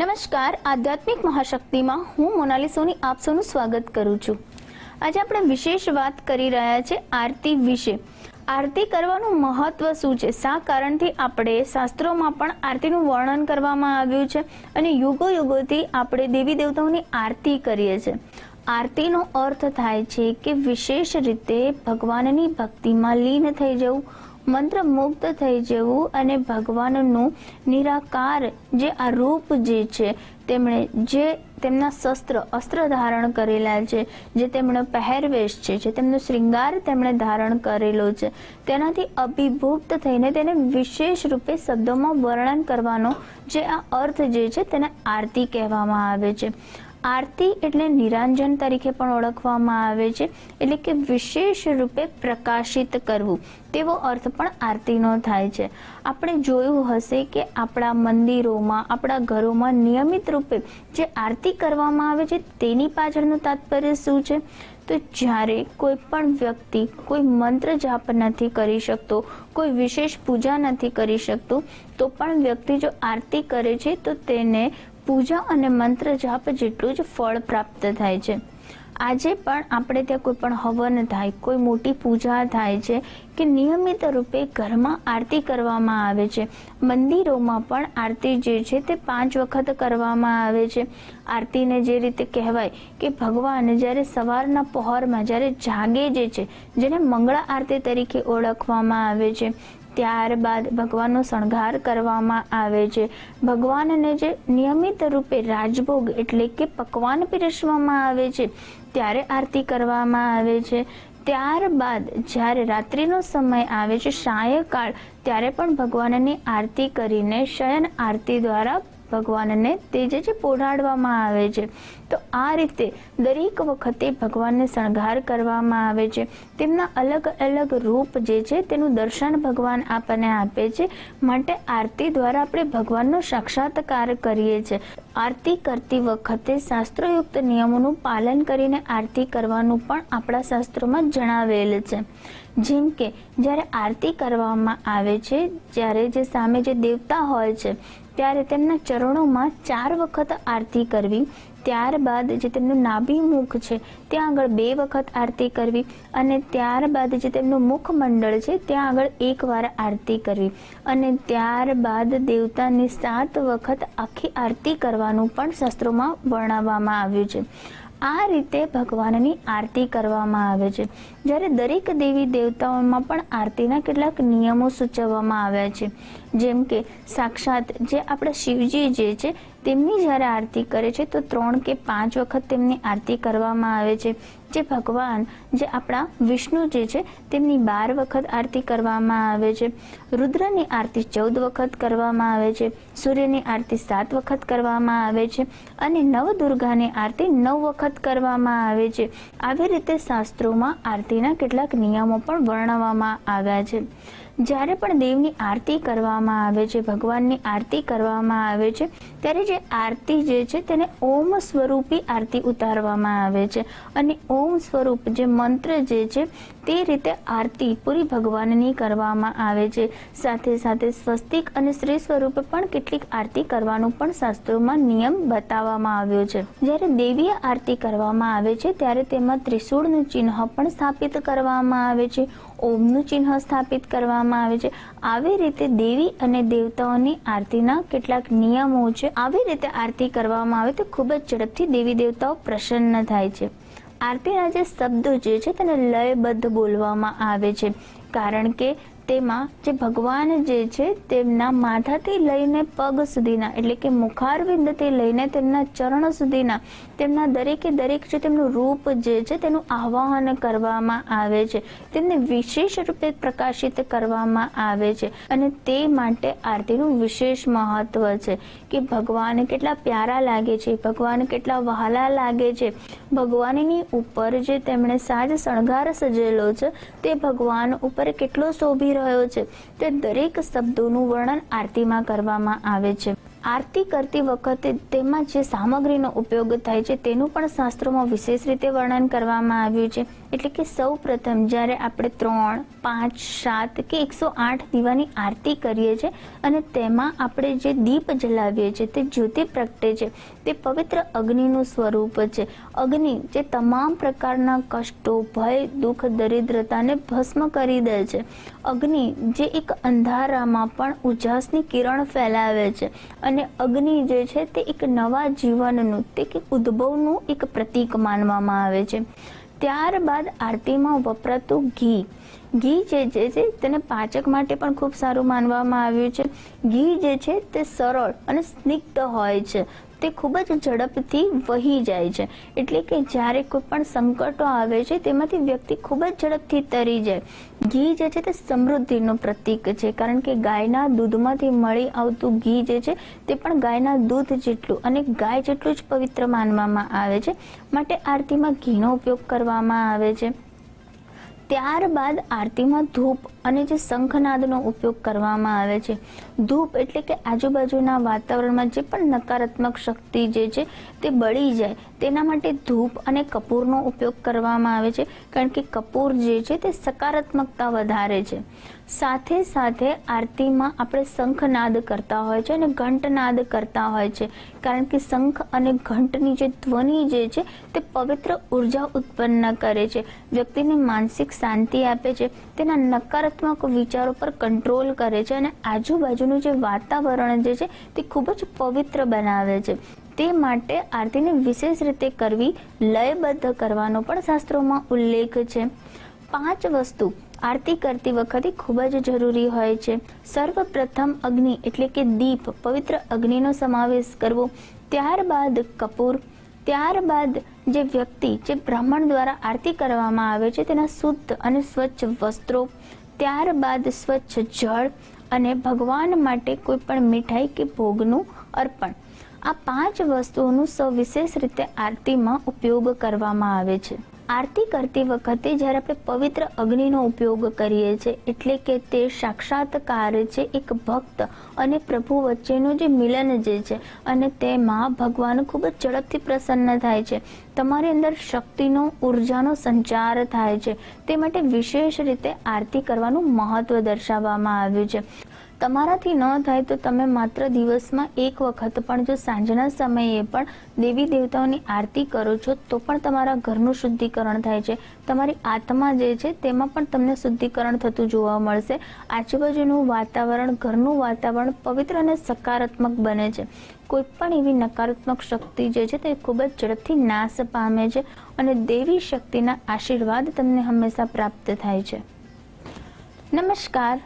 નમસ્કાર, આધ્યાત્મિક મહાશક્તિમાં હું મોનાલી સોની આપ સ્વાગત કરું છું. આજે આપણે વિશેષ વાત કરી રહ્યા છે આરતી વિશે. આરતી કરવાનું મહત્વ શું છે? શા કારણથી આપણે શાસ્ત્રોમાં પણ આરતીનું વર્ણન કરવામાં આવ્યું છે અને યુગો યુગોથી આપણે દેવી દેવતાઓની આરતી કરીએ છીએ. આરતીનો અર્થ થાય છે કે વિશેષ રીતે ભગવાનની ભક્તિમાં લીન થઈ જવું મંત્ર મુગ્ધ થઈ જવું અને ભગવાનનું નિરાકાર જે આ રૂપ જે છે, તેમણે જે તેમના શસ્ત્ર, અસ્ત્ર ધારણ કરેલા છે, જે તેમનો પહેરવેશ છે, જે તેમનો શ્રૃંગાર તેમણે ધારણ કરેલો છે, તેનાથી અભિભૂત થઈને તેને વિશેષ રૂપે શબ્દોમાં વર્ણન કરવાનો જે આ અર્થ જે છે, તેને આરતી કહેવામાં આવે છે. આરતી એટલે નિરાંજન તરીકે પણ ઓળખવામાં આવે છે. એટલે કે વિશેષ રૂપે પ્રકાશિત કરવું. તેવો અર્થ પણ આરતીનો થાય છે. આપણે જોયું હશે કે આપણા મંદિરોમાં, આપણા ઘરોમાં નિયમિત રૂપે જે આરતી કરવામાં આવે છે, તેની પાછળનું તાત્પર્ય શું છે? તો જ્યારે કોઈ પણ વ્યક્તિ કોઈ મંત્ર જાપ નથી કરી શકતો, કોઈ વિશેષ પૂજા નથી કરી શકતો, તો પણ વ્યક્તિ જો આરતી કરે છે, તો તેને પૂજા અને મંત્ર જાપ જેટલું જ ફળ પ્રાપ્ત થાય છે. આજે પણ આપણે ત્યાં કોઈ પણ હવન થાય, કોઈ મોટી પૂજા થાય છે કે નિયમિત રૂપે ઘરમાં આરતી કરવામાં આવે છે. મંદિરોમાં પણ આરતી જે છે તે પાંચ વખત કરવામાં આવે છે. આરતીને જે રીતે કહેવાય કે ભગવાન જ્યારે સવારના પહોરમાં જ્યારે જાગે જે છે, જેને મંગળા આરતી તરીકે ઓળખવામાં આવે છે. ત્યારબાદ ભગવાનનો શણગાર કરવામાં આવે છે. ભગવાનને જે નિયમિત રૂપે રાજભોગ એટલે કે પકવાન પીરસવામાં આવે છે, ત્યારે આરતી કરવામાં આવે છે. ત્યારબાદ જ્યારે રાત્રિનો સમય આવે છે, સાયકાળ, ત્યારે પણ ભગવાનની આરતી કરીને શયન આરતી દ્વારા ભગવાનને તે જે પોઢાડવામાં આવે છે. તો આ રીતે દરેક વખતે ભગવાનને શણગાર કરવામાં આવે છે. તેમના અલગ અલગ રૂપ જે છે, તેનું દર્શન ભગવાન આપણને આપે છે. માટે આરતી દ્વારા આપણે ભગવાનનો સાક્ષાત્કાર કરીએ છીએ આરતી કરતી વખતે શાસ્ત્રોયુક્ત નિયમોનું પાલન કરીને આરતી કરવાનું પણ આપણા શાસ્ત્રોમાં જણાવેલ છે. જેમ કે, જ્યારે આરતી કરવામાં આવે છે, જ્યારે જે સામે જે દેવતા હોય છે, ત્યારે તેમના ચરણોમાં ચાર વખત આરતી કરવી ત્યારબાદ જે તેમનું નાભિમુખ છે, ત્યાં આગળ બે વખત આરતી કરવી અને ત્યારબાદ જે તેમનું મુખમંડળ છે, ત્યાં આગળ એકવાર આરતી કરવી અને ત્યારબાદ દેવતાની સાત વખત આખી આરતી કરવાનું પણ શાસ્ત્રોમાં વર્ણવવામાં આવ્યું છે. આ રીતે ભગવાનની આરતી કરવામાં આવે છે. જ્યારે દરેક દેવી દેવતાઓમાં પણ આરતીના કેટલાક નિયમો સૂચવવામાં આવ્યા છે. જેમ કે સાક્ષાત જે આપણા શિવજી જે છે, તેમની જ્યારે આરતી કરે છે, તો ત્રણ કે પાંચ વખત તેમની આરતી કરવામાં આવે છે. જે ભગવાન, જે આપણા વિષ્ણુ જે છે, તેમની બાર વખત આરતી કરવામાં આવે છે. રુદ્રની આરતી ચૌદ વખત કરવામાં આવે છે. સૂર્યની આરતી સાત વખત કરવામાં આવે છે. અને નવદુર્ગાની આરતી નવ વખત કરવામાં આવે છે. આવી રીતે શાસ્ત્રોમાં આરતીના કેટલાક નિયમો પણ વર્ણવવામાં આવ્યા છે. જ્યારે પણ દેવની આરતી કરવામાં આવે છે, ભગવાનની આરતી કરવામાં આવે છે, ત્યારે જે આરતી જે છે તેને ઓમ સ્વરૂપી આરતી ઉતારવામાં આવે છે. અને ઓમ સ્વરૂપ જે મંત્ર જે છે તે રીતે આરતી પૂરી ભગવાનની કરવામાં આવે છે. સાથે સાથે સ્વસ્તિક અને શ્રી સ્વરૂપે પણ કેટલીક આરતી કરવાનું પણ શાસ્ત્રોમાં નિયમ બતાવવામાં આવ્યો છે. જ્યારે દેવીય આરતી કરવામાં આવે છે, ત્યારે તેમાં ત્રિશૂળનું ચિહ્ન પણ સ્થાપિત કરવામાં આવે છે. ઓમનું ચિહ્ન સ્થાપિત કરવામાં આવે છે. આવી રીતે દેવી અને દેવતાઓની આરતીના કેટલાક નિયમો છે. આવી રીતે આરતી કરવામાં આવે તો ખૂબ જ ઝડપથી દેવી દેવતાઓ પ્રસન્ન થાય છે. આરતીના જે શબ્દો જે છે તેને લયબદ્ધ બોલવામાં આવે છે. કારણ કે તેમાં જે ભગવાન જે છે તેમના માથાથી લઈને પગ સુધીના, એટલે કે મુખારવિંદથી લઈને તેમના ચરણ સુધીના, તેમના દરેકે દરેક જે તેમનું રૂપ જે છે તેનું આહ્વાન કરવામાં આવે છે. તેમને વિશેષ રૂપે પ્રકાશિત કરવામાં આવે છે. અને તે માટે આરતીનું વિશેષ મહત્વ છે કે ભગવાન કેટલા પ્યારા લાગે છે, ભગવાન કેટલા વહાલા લાગે છે. ભગવાનની ઉપર જે તેમણે સાજ શણગાર સજેલો છે, તે ભગવાન ઉપર કેટલો શોભી રહ્યો છે તે દરેક શબ્દોનું વર્ણન આરતીમાં કરવામાં આવે છે. આરતી કરતી વખતે તેમાં જે સામગ્રીનો ઉપયોગ થાય છે તેનું પણ શાસ્ત્રોમાં વિશેષ રીતે વર્ણન કરવામાં આવ્યું છે. એટલે કે સૌ પ્રથમ જ્યારે આપણે ત્રણ, પાંચ, સાત કે એકસો આઠ દીવાની આરતી કરીએ છીએ અને તેમાં આપણે જે દીપ જલાવીએ છીએ તે જ્યોતિ પ્રગટે છે, તે પવિત્ર અગ્નિનું સ્વરૂપ છે. અગ્નિ જે તમામ પ્રકારના કષ્ટો, ભય, દુઃખ, દરિદ્રતાને ભસ્મ કરી દે છે. અગ્નિ જે એક અંધારામાં પણ ઉજાસની કિરણ ફેલાવે છે અને અગ્નિ જે છે તે એક નવા જીવનનું, તે એક ઉદ્ભવનું એક પ્રતીક માનવામાં આવે છે. ત્યારબાદ આરતીમાં વપરાતું ઘી. ઘી જે જે છે તેને પાચક માટે પણ ખૂબ સારું માનવામાં આવ્યું છે. ઘી જે છે તે સરળ અને સ્નિગ્ધ હોય છે. તે ખૂબ જ ઝડપથી વહી જાય છે. એટલે કે જ્યારે કોઈ પણ સંકટો આવે છે, તેમાંથી વ્યક્તિ ખૂબ જ ઝડપથી તરી જાય. ઘી જે છે તે સમૃદ્ધિનું પ્રતીક છે. કારણ કે ગાયના દૂધમાંથી મળી આવતું ઘી જે છે, તે પણ ગાયના દૂધ જેટલું અને ગાય જેટલું જ પવિત્ર માનવામાં આવે છે. માટે આરતીમાં ઘીનો ઉપયોગ કરવામાં આવે છે. ત્યારબાદ આરતીમાં ધૂપ અને જે શંખનાદનો ઉપયોગ કરવામાં આવે છે. ધૂપ એટલે કે આજુબાજુના વાતાવરણમાં જે પણ નકારાત્મક શક્તિ જે છે તે બળી જાય, તેના માટે ધૂપ અને કપૂરનો ઉપયોગ કરવામાં આવે છે. કારણ કે કપૂર જે છે તે સકારાત્મકતા વધારે છે. સાથે સાથે આરતીમાં આપણે શંખનાદ કરતા હોય છે અને ઘંટનાદ કરતા હોય છે. કારણ કે શંખ અને ઘંટની જે ધ્વનિ જે છે તે પવિત્ર ઊર્જા ઉત્પન્ન કરે છે. વ્યક્તિને માનસિક શાંતિ આપે છે. તેના નકારાત્મક વિચારો પર કંટ્રોલ કરે છે અને આજુબાજુનું જે વાતાવરણ જે છે તે ખૂબ જ પવિત્ર બનાવે છે. તે માટે આરતીને વિશેષ રીતે કરવી લયબદ્ધ કરવાનો પણ શાસ્ત્રોમાં ઉલ્લેખ છે. પાંચ વસ્તુ આરતી કરતી વખતે ખૂબ જ જરૂરી હોય છે. સર્વપ્રથમ અગ્નિ એટલે કે દીપ, પવિત્ર અગ્નિનો સમાવેશ કરવો. ત્યારબાદ કપૂર. ત્યારબાદ જે વ્યક્તિ, જે બ્રાહ્મણ દ્વારા આરતી કરવામાં આવે છે, તેના શુદ્ધ અને સ્વચ્છ વસ્ત્રો. ત્યારબાદ સ્વચ્છ જળ અને ભગવાન માટે કોઈ પણ મીઠાઈ કે ભોગનું અર્પણ. આ પાંચ વસ્તુઓનું સવિશેષ રીતે આરતીમાં ઉપયોગ કરવામાં આવે છે. આરતી કરતી વખતે જ્યારે આપણે પવિત્ર અગ્નિનો ઉપયોગ કરીએ છીએ, એટલે કે તે સાક્ષાત્કાર છે, એક ભક્ત અને પ્રભુ વચ્ચેનું જે મિલન જે છે, અને તેમાં ભગવાન ખૂબ જ ઝડપથી પ્રસન્ન થાય છે. તમારી અંદર શક્તિનો, ઉર્જાનો સંચાર થાય છે. તે માટે વિશેષ રીતે આરતી કરવાનું મહત્વ દર્શાવવામાં આવ્યું છે. તમારાથી ન થાય તો તમે માત્ર દિવસમાં એક વખત પણ જો સાંજના સમયે પણ દેવી દેવતાઓની આરતી કરો છો, તો પણ તમારા ઘરનું શુદ્ધિકરણ થાય છે. તમારી આત્મા જે છે, તેમાં પણ તમને શુદ્ધિકરણ થતું જોવા મળશે. આજુબાજુનું વાતાવરણ, ઘરનું વાતાવરણ પવિત્ર અને સકારાત્મક બને છે. કોઈ પણ એવી નકારાત્મક શક્તિ જે છે, તે ખૂબ જ ઝડપથી નાશ પામે છે અને દેવી શક્તિના આશીર્વાદ તમને હંમેશા પ્રાપ્ત થાય છે. નમસ્કાર.